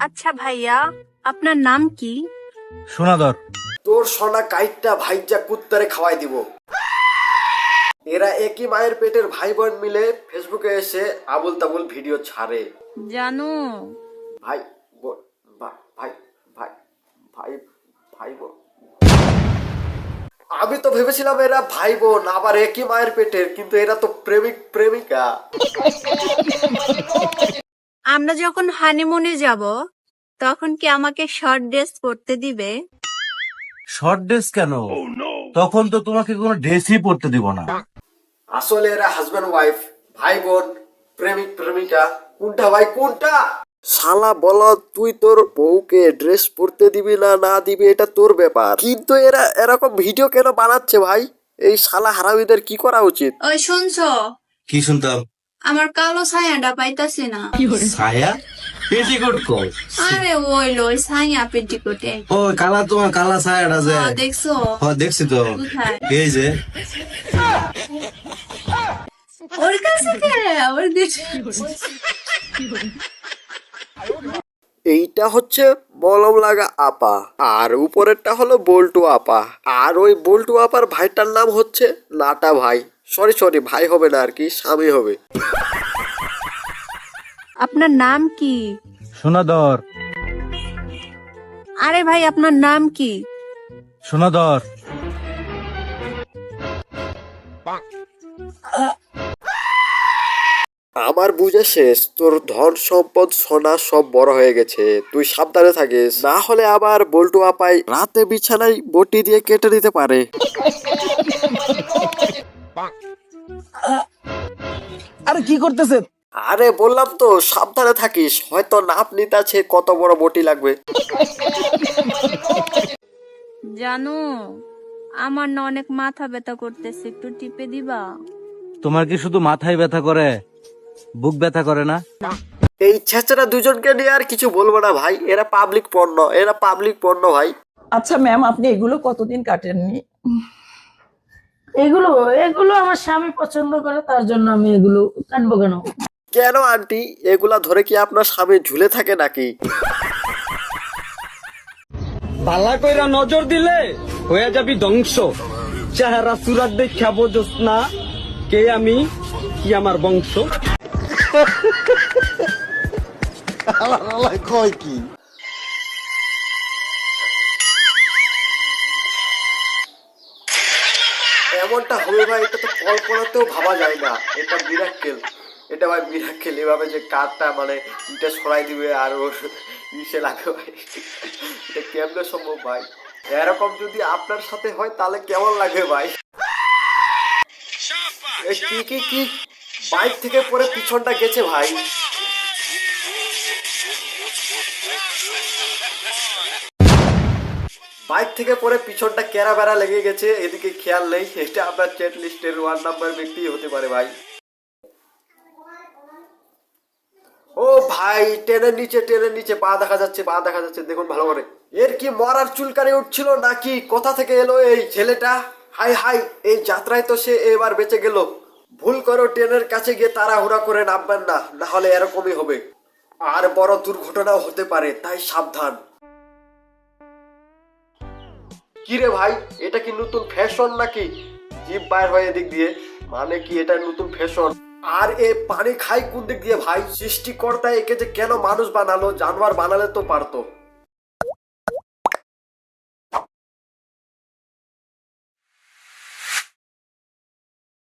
আচ্ছা ভাইয়া আপনার নাম কি? সোনাদর। তোর সোনা কাইটটা ভাইজা কুত্তারে খাওয়াই দিব। এরা একই মায়ের পেটের ভাই বোন মিলে ফেসবুকে এসে আবুল তাবুল ভিডিও ছাড়ে। জানো। ভাই বোন ভা- ভাই ভাই ভাই ভাই বোন আমি তো ভেবেছিলাম এরা ভাই বোন আবার একই মায়ের পেটের কিন্তু এরা তো প্রেমিক প্রেমিকা। আমরা যখন হানিমুনে যাব তখন কি আমাকে শর্ট ড্রেস পরতে দিবে? শর্ট ড্রেস কেন? তখন তো তোমাকে কোনো ড্রেসই পরতে দিব না। আসলে এরা হাজব্যান্ড ওয়াইফ ভাই বোন প্রেমিক প্রেমিকা কোনটা ভাই কোনটা? শালা বল তুই তোর বউকে ড্রেস পরতে দিবি না না দিবি এটা তোর ব্যাপার। কিন্তু এরা এরকম ভিডিও কেন বানাচ্ছে ভাই? এই শালা হারামিদের কি করা উচিত? ওই শুনছো? কি শুনতাম? আমার কালো ছায়াটা পাইতাছি না। ছায়া? পেটিকোট কল আরে ওই লই ছায়া পেটিকোটে। ও কালা তোমার কালা ছায়াটা যে। দেখছ? ও দেখছি তো। কোথায়? এই যে। ওর কাছে ওর দেখ- এইটা হচ্ছে মলম লাগা আপা আর উপরেরটা হলো বল্টু আপা আর ওই বল্টু আপার ভাইটার নাম হচ্ছে নাটা ভাই। সরি সরি ভাই হবে না আর কি স্বামী হবে। আপনার নাম কি? সোনাদর। আরে ভাই আপনার নাম কি? সোনাদর। আমার বুঝে শেষ তোর ধন সম্পদ সোনা সব বড় হয়ে গেছে তুই সাবধানে থাকিস। না হলে আবার বল্টু আপাই রাতে বিছানায় বটি দিয়ে কেটে দিতে পারে। আরে কি করতেছে? আরে বললাম তো সাবধানে থাকিস হয়তো নাপ নিতে আছে কত বড় বটি লাগবে। জানো আমার না অনেক মাথা ব্যথা করতেছে একটু টিপে দিবা? তোমার কি শুধু মাথায় ব্যথা করে বুক ব্যথা করে না? এই ছেঁচড়া দুজনকে নিয়ে আর কিছু বলব না ভাই এরা পাবলিক পণ্য এরা পাবলিক পণ্য ভাই। আচ্ছা ম্যাম আপনি এগুলো কতদিন কাটেননি? এগুলো এগুলো আমার স্বামী পছন্দ করে তার জন্য আমি এগুলো কাটবো কেন? কেন আন্টি? এগুলা ধরে কি আপনার স্বামী ঝুলে থাকে নাকি? ভালা কইরা নজর দিলে হয়ে যাবি ধ্বংস। চেহারা সুরাত দেখা বোঝস না কে আমি কি আমার বংশ। এমনটা হবে ভাই, এটা তো কল্পনাতেও ভাবা যায় না। এটা মিরাক্কেল এটা ভাই মিরাক্কেল এভাবে যে কারটা মানে ইটা সরাই দিবে আর ওর ইসে লাগে ভাই। এটা কেমনে সম্ভব ভাই? এরকম যদি আপনার সাথে হয়, তাহলে কেমন লাগে ভাই? কি কি কি? বাইক থেকে পরে পিছনটা গেছে ভাই। বাইক থেকে পরে পিছনটা কেরা বেড়া লেগে গেছে, এদিকে খেয়াল নেই। এটা আপনার চেট লিস্টের ওয়ান নাম্বার ব্যক্তি হতে পারে ভাই। ও ভাই ট্রেনের নিচে ট্রেনের নিচে, পা দেখা যাচ্ছে, পা দেখা যাচ্ছে, দেখুন ভালো করে। এর কি মরার চুলকানি উঠছিল নাকি? কোথা থেকে এলো এই ছেলেটা? হাই হাই, এই যাত্রায় তো সে এবার বেঁচে গেল। ভুল করো, ট্রেনের কাছে গিয়ে তাড়াহুড়া করে নামবেন না না হলে এরকমই হবে। আর বড় দুর্ঘটনাও হতে পারে, তাই সাবধান। কিরে ভাই, এটা কি নতুন ফ্যাশন নাকি? জিপ বাইর হয় এদিক দিয়ে। মানে কি এটা নতুন ফ্যাশন আর এ পানি খাই কোন দিক দিয়ে ভাই? সৃষ্টিকর্তা একে যে কেন মানুষ বানালো, জানোয়ার বানালে তো পারতো।